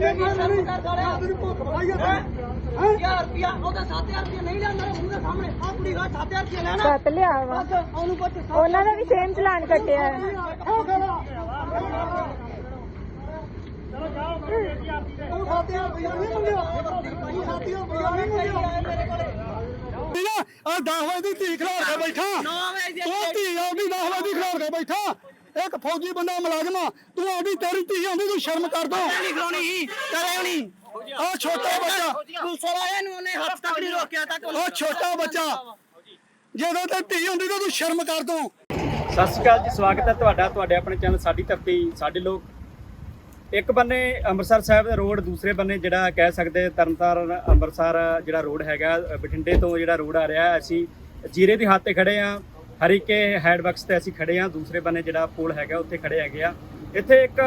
ਰੁਪਏ ਮੈਂ ਨਹੀਂ ਤੇਰੀ ਭੁੱਖ ਬੜਾਈ ਆ ਹੈ? ਯਾਰ ਰੁਪਿਆ ਉਹਦਾ 7000 ਰੁਪਏ ਨਹੀਂ ਲਿਆ ਮੇਰੇ ਮੂੰਹ ਦੇ ਸਾਹਮਣੇ ਆ ਕੁੜੀ ਦਾ 7000 ਰੁਪਏ ਲੈਣਾ। ਸੱਤ ਲਿਆ ਵਾ। ਬਸ ਉਹਨੂੰ ਪੁੱਛ ਉਹਨਾਂ ਦਾ ਵੀ ਸੇਮ ਚਲਾਨ ਕੱਟਿਆ। ਹੈ। ਹੋ ਗਿਆ ਤੂੰ 7000 ਰੁਪਏ ਨਹੀਂ ਮੰਗਿਆ। ਤੂੰ 7000 ਰੁਪਏ ਨਹੀਂ ਮੰਗਿਆ। ਮੇਰੇ ਕੋਲੇ ਆ 10 ਵਜੇ ਦੀ ਧੀ ਖਿਲਾਰ ਕੇ ਬੈਠਾ। 9 ਵਜੇ ਦੀ ਉਹ ਧੀ ਆਉਂਦੀ 10 ਵਜੇ ਦੀ ਖਿਲਾਰ ਕੇ ਬੈਠਾ। ਇੱਕ ਫੌਜੀ ਬੰਦਾ ਮੁਲਾਜ਼ਮ ਆ ਤੂੰ ਆਉਂਦੀ ਤੇਰੀ ਧੀ ਆਉਂਦੀ ਤੂੰ ਸ਼ਰਮ ਕਰ ਦੋ ਨਹੀਂ ਖਲੋਣੀ ਕਰੇ ਹੋਣੀ ਆ ਛੋਟਾ ਬੱਚਾ। ਪੁਲਿਸ ਵਾਲਿਆਂ ਨੂੰ ਉਹਨੇ ਹੱਥ ਤੱਕ ਨਹੀਂ ਰੋਕਿਆ ਤੱਕ ਉਹ ਛੋਟਾ ਬੱਚਾ। ਜਦੋਂ ਤੇ ਧੀ ਹੁੰਦੀ ਤਾਂ ਤੂੰ ਸ਼ਰਮ ਕਰ ਦੋ ਸਤਿ ਸ਼੍ਰੀ ਅਕਾਲ ਜੀ ਸਵਾਗਤ ਹੈ ਤੁਹਾਡਾ ਤੁਹਾਡੇ ਆਪਣੇ ਚੈਨਲ ਸਾਡੀ ਧਰਤੀ ਸਾਡੇ ਲੋਕ। ਇੱਕ ਬੰਨੇ ਅੰਮ੍ਰਿਤਸਰ ਸਾਹਿਬ ਦਾ ਰੋਡ ਦੂਸਰੇ ਬੰਨੇ ਜਿਹੜਾ ਕਹਿ ਸਕਦੇ ਤਰਨਤਾਰਨ ਅੰਮ੍ਰਿਤਸਰ ਜਿਹੜਾ ਰੋਡ ਹੈਗਾ ਬਠਿੰਡੇ ਤੋਂ ਜਿਹੜਾ ਰੋਡ ਆ ਰਿਹਾ ਅਸੀਂ ਜੀਰੇ ਦੀ ਹੱਥ ਤੇ ਖੜੇ ਆ ਹਰੀਕੇ ਹੈਡਵਰਕਸ ਤੇ ਅਸੀਂ ਖੜੇ ਆ ਦੂਸਰੇ ਬੰਨੇ ਜਿਹੜਾ ਪੁਲ ਹੈਗਾ ਉੱਥੇ ਖੜੇ ਹੈਗੇ ਆ। ਇੱਥੇ ਇੱਕ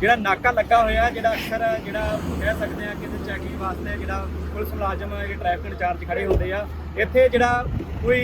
ਜਿਹੜਾ ਨਾਕਾ ਲੱਗਾ ਹੋਇਆ, ਜਿਹੜਾ ਅਕਸਰ ਜਿਹੜਾ ਕਹਿ ਸਕਦੇ ਆ ਕਿ ਇਹਦੇ ਚੈਕਿੰਗ ਵਾਸਤੇ ਜਿਹੜਾ ਪੁਲਿਸ ਮੁਲਾਜ਼ਮ ਜਿਹੜੇ ਟ੍ਰੈਫਿਕ ਇੰਚਾਰਜ ਖੜੇ ਹੁੰਦੇ ਆ, ਇੱਥੇ ਜਿਹੜਾ ਕੋਈ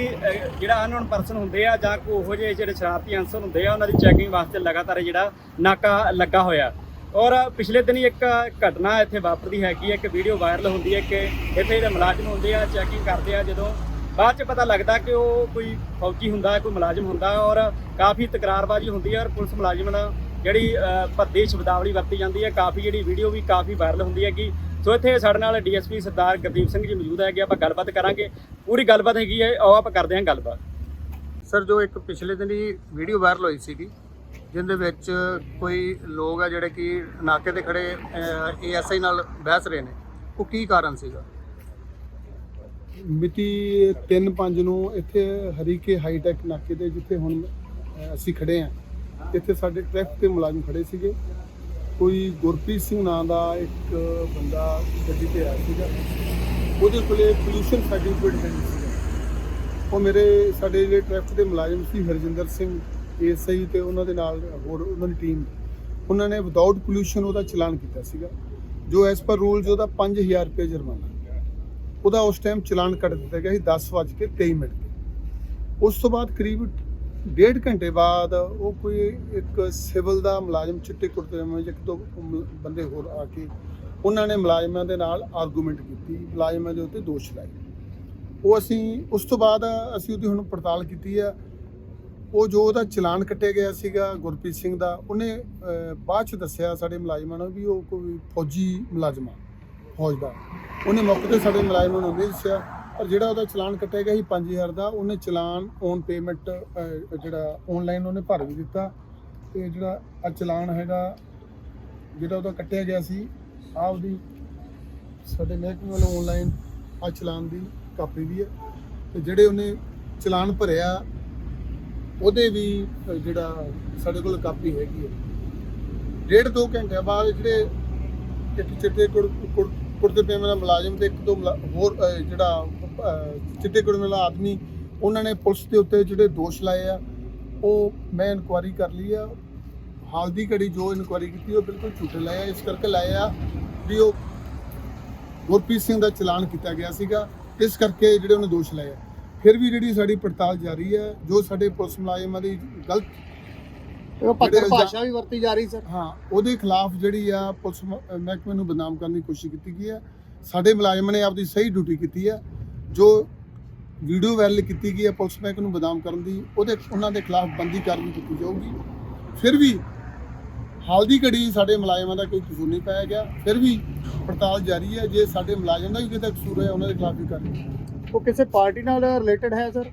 ਜਿਹੜਾ ਅਨਨੋਨ ਪਰਸਨ ਹੁੰਦੇ ਆ ਜਾਂ ਕੋਈ ਉਹੋ ਜਿਹੇ ਜਿਹੜੇ ਸ਼ਰਾਰਤੀ ਅਨਸਰ ਹੁੰਦੇ ਆ, ਉਹਨਾਂ ਦੀ ਚੈਕਿੰਗ ਵਾਸਤੇ ਲਗਾਤਾਰ ਜਿਹੜਾ ਨਾਕਾ ਲੱਗਾ ਹੋਇਆ। ਔਰ ਪਿਛਲੇ ਦਿਨੀ ਇੱਕ ਘਟਨਾ ਇੱਥੇ ਵਾਪਰਦੀ ਹੈਗੀ ਹੈ ਕਿ ਵੀਡੀਓ ਵਾਇਰਲ ਹੁੰਦੀ ਹੈ ਕਿ ਇੱਥੇ ਜਿਹੜੇ ਮੁਲਾਜ਼ਮ ਹੁੰਦੇ ਆ ਚੈਕਿੰਗ ਕਰਦੇ ਆ, ਜਦੋਂ ਬਾਅਦ ਚ ਪਤਾ ਲੱਗਦਾ ਕਿ ਉਹ ਕੋਈ ਫੌਜੀ ਹੁੰਦਾ ਕੋਈ ਮੁਲਾਜ਼ਮ ਹੁੰਦਾ ਔਰ ਕਾਫੀ ਤਕਰਾਰਬਾਜ਼ੀ ਹੁੰਦੀ ਹੈ ਔਰ ਪੁਲਿਸ ਮੁਲਾਜ਼ਮ ਨਾਲ ਜਿਹੜੀ ਅ, ਭੱਦੀ ਸ਼ਬਦਾਵਲੀ ਵਰਤੀ ਜਾਂਦੀ ਹੈ ਕਾਫੀ ਜਿਹੜੀ ਵੀਡੀਓ ਵੀ ਕਾਫੀ ਵਾਇਰਲ ਹੁੰਦੀ ਹੈਗੀ। ਸੋ ਇੱਥੇ ਸਾਡੇ ਨਾਲ ਡੀਐਸਪੀ ਸਰਦਾਰ ਗੁਰਦੀਪ ਸਿੰਘ ਜੀ ਮੌਜੂਦ ਹੈਗੇ ਆਪਾਂ ਗੱਲਬਾਤ ਕਰਾਂਗੇ। ਪੂਰੀ ਗੱਲਬਾਤ ਹੈਗੀ ਹੈ ਆਓ ਆਪਾਂ ਕਰਦੇ ਹਾਂ ਗੱਲਬਾਤ। ਸਰ ਜੋ ਇੱਕ ਪਿਛਲੇ ਦਿਨੀ ਵੀਡੀਓ ਵਾਇਰਲ ਹੋਈ ਸੀਗੀ ਜਿੰਦੇ ਵਿੱਚ ਕੋਈ ਲੋਕ ਆ ਜਿਹੜੇ ਕਿ ਨਾਕੇ ਤੇ ਖੜੇ ਏਐਸਆਈ ਨਾਲ ਬਹਿਸ ਰਹੇ ਨੇ ਉਹ ਕੀ ਕਾਰਨ ਸੀਗਾ? ਮਿਤੀ 3-5 ਨੂੰ ਇੱਥੇ ਹਰੀਕੇ ਹਾਈਟੈਕ ਨਾਕੇ ਤੇ ਜਿੱਥੇ ਹੁਣ ਅਸੀਂ ਖੜੇ ਆ ਇੱਥੇ ਸਾਡੇ ਟ੍ਰੈਫਿਕ ਦੇ ਮੁਲਾਜ਼ਮ ਖੜੇ ਸੀਗੇ। ਕੋਈ ਗੁਰਪ੍ਰੀਤ ਸਿੰਘ ਨਾਂ ਦਾ ਇੱਕ ਬੰਦਾ ਗੱਡੀ ਤੇ ਆਇਆ ਸੀਗਾ। ਉਹਦੇ ਕੋਲੇ ਪੋਲੂਸ਼ਨ ਸਰਟੀਫਿਕੇਟ ਹੈ ਨਹੀਂ ਸੀਗਾ ਉਹ ਮੇਰੇ, ਸਾਡੇ ਜਿਹੜੇ ਟ੍ਰੈਫਿਕ ਦੇ ਮੁਲਾਜ਼ਮ ਸੀ, ਹਰਜਿੰਦਰ ਸਿੰਘ, ਏਐਸਆਈ ਤੇ ਉਹਨਾਂ ਦੇ ਨਾਲ ਹੋਰ ਉਹਨਾਂ ਦੀ ਟੀਮ ਉਹਨਾਂ ਨੇ ਵਿਦਆਊਟ ਪੋਲੂਸ਼ਨ ਉਹਦਾ ਚਲਾਨ ਕੀਤਾ ਸੀਗਾ। ਜੋ ਐਸ ਪਰ ਰੂਲਸ ਉਹਦਾ 5000 ਰੁਪਏ ਜੁਰਮਾਨਾ। ਉਹਦਾ ਉਸ ਟਾਈਮ ਚਲਾਨ ਕੱਟ ਦਿੱਤਾ ਗਿਆ ਸੀ 10:23 ਮਿੰਟ ਤੇ। ਉਸ ਤੋਂ ਬਾਅਦ ਕਰੀਬ ਡੇਢ ਘੰਟੇ ਬਾਅਦ ਉਹ ਕੋਈ ਇੱਕ ਸਿਵਲ ਦਾ ਮੁਲਾਜ਼ਮ, ਚਿੱਟੇ ਕੁੜਤੇ ਵਿੱਚ ਇੱਕ ਦੋ ਬੰਦੇ ਹੋਰ ਆ ਕੇ ਉਹਨਾਂ ਨੇ ਮੁਲਾਜ਼ਮਾਂ ਦੇ ਨਾਲ ਆਰਗੂਮੈਂਟ ਕੀਤੀ। ਮੁਲਾਜ਼ਮਾਂ ਦੇ ਉੱਤੇ ਦੋਸ਼ ਲਾਏ। ਉਹ ਅਸੀਂ, ਉਸ ਤੋਂ ਬਾਅਦ ਅਸੀਂ ਉਹਦੀ ਹੁਣ ਪੜਤਾਲ ਕੀਤੀ ਆ। ਉਹ ਜੋ ਉਹਦਾ ਚਲਾਨ ਕੱਟਿਆ ਗਿਆ ਸੀਗਾ ਗੁਰਪ੍ਰੀਤ ਸਿੰਘ ਦਾ, ਉਹਨੇ ਬਾਅਦ ਚ ਦੱਸਿਆ ਸਾਡੇ ਮੁਲਾਜ਼ਮਾਂ ਨੂੰ ਵੀ ਉਹ ਕੋਈ ਫੌਜੀ ਮੁਲਾਜ਼ਮ ਆ। ਫੌਜਦਾਰ ਉਹਨੇ ਮੌਕੇ ਤੇ ਸਾਡੇ ਮੁਲਾਜ਼ਮਾਂ ਨੂੰ ਨਹੀਂ ਦੱਸਿਆ ਪਰ ਜਿਹੜਾ ਉਹਦਾ ਚਲਾਨ ਕੱਟਿਆ ਗਿਆ ਸੀ 5000 ਦਾ, ਉਹਨੇ ਚਲਾਨ ਔਨ ਪੇਮੈਂਟ ਜਿਹੜਾ ਆਨਲਾਈਨ ਉਹਨੇ ਭਰ ਵੀ ਦਿੱਤਾ। ਤੇ ਜਿਹੜਾ ਆ ਚਲਾਨ ਹੈਗਾ, ਜਿਹੜਾ ਉਹਦਾ ਕੱਟਿਆ ਗਿਆ ਸੀ ਆਪਦੀ ਸਾਡੇ ਮਹਿਕਮੇ ਵੱਲੋਂ ਆਨਲਾਈਨ ਆ ਚਲਾਨ ਦੀ ਕਾਪੀ ਵੀ ਹੈ। ਤੇ ਜਿਹੜੇ ਉਹਨੇ ਚਲਾਨ ਭਰਿਆ, ਉਹਦੇ ਵੀ ਜਿਹੜਾ ਸਾਡੇ ਕੋਲ ਕਾਪੀ ਹੈਗੀ ਹੈ। ਡੇਢ ਦੋ ਘੰਟੇ ਬਾਅਦ ਜਿਹੜੇ ਚਿੱਟੇ ਚਿੱਟੇ ਕੁੜ- ਕੁੜ- ਕੁੜਤੇ ਪਜਾਮੇ ਦਾ ਮੁਲਾਜ਼ਮ ਤੇ ਇੱਕ ਦੋ ਹੋਰ ਜਿਹੜਾ ਚਿੱਟੇ ਕੁੜਤੇ ਵਾਲਾ ਆਦਮੀ, ਉਹਨਾਂ ਨੇ ਪੁਲਿਸ ਦੇ ਉੱਤੇ ਜਿਹੜੇ ਦੋਸ਼ ਲਾਏ ਆ, ਉਹ ਮੈਂ ਇਨਕੁਆਰੀ ਕਰ ਲਈ ਆ। ਹਾਲ ਦੀ ਘੜੀ ਜੋ ਇਨਕੁਆਰੀ ਕੀਤੀ, ਉਹ ਬਿਲਕੁਲ ਝੂਠੇ ਲਾਇਆ ਇਸ ਕਰਕੇ ਲਾਇਆ ਵੀ ਉਹ ਗੁਰਪ੍ਰੀਤ ਸਿੰਘ ਦਾ ਚਲਾਨ ਕੀਤਾ ਗਿਆ ਸੀਗਾ। ਇਸ ਕਰਕੇ ਜਿਹੜੇ ਉਹਨੇ ਦੋਸ਼ ਲਾਏ ਆ। ਫਿਰ ਵੀ ਜਿਹੜੀ ਸਾਡੀ ਪੜਤਾਲ ਜਾਰੀ ਹੈ ਜੋ ਸਾਡੇ ਪੁਲਿਸ ਮੁਲਾਜ਼ਮਾਂ ਦੀ ਗਲਤ ਉਹ ਭੱਦਰ ਭੱਦਰ ਭਾਸ਼ਾ ਭਾਸ਼ਾ ਵੀ ਵਰਤੀ ਜਾ ਰਹੀ ਸਰ ਹਾਂ ਉਹਦੇ ਖਿਲਾਫ ਜਿਹੜੀ ਆ ਪੁਲਿਸ ਮ- ਅਹ ਮਹਿਕਮੇ ਨੂੰ ਬਦਨਾਮ ਕਰਨ ਦੀ ਕੋਸ਼ਿਸ਼ ਕੀਤੀ ਗਈ ਹੈ ਸਾਡੇ ਮੁਲਾਜ਼ਮਾਂ ਨੇ ਆਪਦੀ ਸਹੀ ਡਿਊਟੀ ਕੀਤੀ ਹੈ ਜੋ ਵੀਡੀਓ ਵਾਇਰਲ ਕੀਤੀ ਗਈ ਹੈ ਪੁਲਿਸ ਮਹਿਕਮੇ ਨੂੰ ਬਦਨਾਮ ਕਰਨ ਦੀ ਉਹਦੇ ਉਹਨਾਂ ਦੇ ਖਿਲਾਫ ਬੰਦੀ ਕਾਰਵਾਈ ਕੀਤੀ ਜਾਊਗੀ। ਫਿਰ ਵੀ ਹਾਲ ਦੀ ਘੜੀ ਸਾਡੇ ਮੁਲਾਜ਼ਮਾਂ ਦਾ ਕੋਈ ਕਸੂਰ ਨਹੀਂ ਪਾਇਆ ਗਿਆ। ਫਿਰ ਵੀ ਪੜਤਾਲ ਜਾਰੀ ਹੈ ਜੇ ਸਾਡੇ ਮੁਲਾਜ਼ਮ ਦਾ ਵੀ ਕਿਤੇ ਕਸੂਰ ਉਹਨਾਂ ਦੇ ਖਿਲਾਫ ਵੀ ਕਾਰਵਾਈ। ਉਹ ਕਿਸੇ ਪਾਰਟੀ ਨਾਲ ਰਿਲੇਟਡ ਹੈ ਸਰ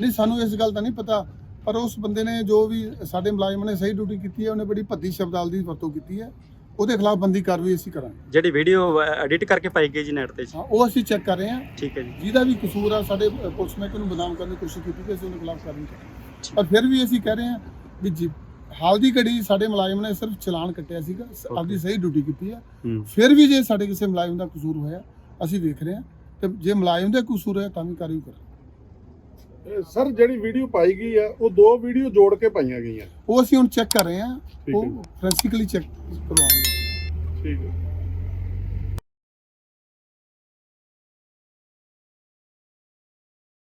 ਨਹੀਂ ਸਾਨੂੰ ਇਸ ਗੱਲ ਦਾ ਨਹੀਂ ਪਤਾ। ਪਰ ਉਸ ਬੰਦੇ ਨੇ ਜੋ ਵੀ ਸਾਡੇ ਮੁਲਾਜ਼ਮਾਂ ਨੇ ਸਹੀ ਡਿਊਟੀ ਕੀਤੀ ਹੈ ਉਹਨੇ ਬੜੀ ਭੱਦੀ ਸ਼ਬਦਾਵਲੀ ਦੀ ਵਰਤੋਂ ਕੀਤੀ ਹੈ। ਉਹਦੇ ਖਿਲਾਫ ਬੰਦੀ ਕਾਰਵਾਈ ਅਸੀਂ ਕਰਾਂਗੇ। ਜਿਹੜੀ ਵੀਡੀਓ ਐਡਿਟ ਕਰਕੇ ਪਾਈ ਗਈ ਜੀ ਨੈਟ ਤੇ ਜੀ। ਹਾਂ ਉਹ ਅਸੀਂ ਚੈੱਕ ਕਰ ਰਹੇ ਹਾਂ। ਠੀਕ ਹੈ ਜੀ। ਜਿਹਦਾ ਵੀ ਕਸੂਰ ਆ ਸਾਡੇ ਪੁਲਿਸ ਮਹਿਕਮੇ ਨੂੰ ਬਦਨਾਮ ਕਰਨ ਦੀ ਕੋਸ਼ਿਸ਼ ਕੀਤੀ ਕਿ ਅਸੀਂ ਉਹਦੇ ਖਿਲਾਫ ਕਾਰਵਾਈ ਕਰਾਂਗੇ ਪਰ ਫਿਰ ਵੀ ਅਸੀਂ ਕਹਿ ਰਹੇ ਹਾਂ ਵੀ ਜੀ ਹਾਲ ਦੀ ਘੜੀ ਸਾਡੇ ਮੁਲਾਜ਼ਮ ਨੇ ਸਿਰਫ ਚਲਾਨ ਕੱਟਿਆ ਸੀਗਾ ਆਪਦੀ ਸਹੀ ਡਿਊਟੀ ਕੀਤੀ ਹੈ। ਹੂੰ। ਫਿਰ ਵੀ ਜੇ ਸਾਡੇ ਕਿਸੇ ਮੁਲਾਜ਼ਮ ਦਾ ਕਸੂਰ ਹੋਇਆ ਅਸੀਂ ਦੇਖ ਰਹੇ ਹਾਂ। ਤੇ ਜੇ ਮੁਲਾਜ਼ਮ ਦਾ ਕਸੂਰ ਹੋਇਆ ਤਾਂ ਵੀ ਕਾਰਵਾਈ ਕਰਾਂਗੇ। ਸਰ ਜਿਹੜੀ ਵੀਡੀਓ ਪਾਈ ਗਈ ਆ ਉਹ ਦੋ ਵੀਡੀਓ ਜੋੜ ਕੇ ਪਾਈਆਂ ਗਈਆਂ। ਉਹ ਅਸੀਂ ਹੁਣ ਚੈੱਕ ਕਰ ਰਹੇ ਹਾਂ। ਉਹ। ਫੋਰੈਂਸਿਕਲੀ ਚੈੱਕ ਕਰਵਾਵਾਂਗੇ ਠੀਕ ਹੈ।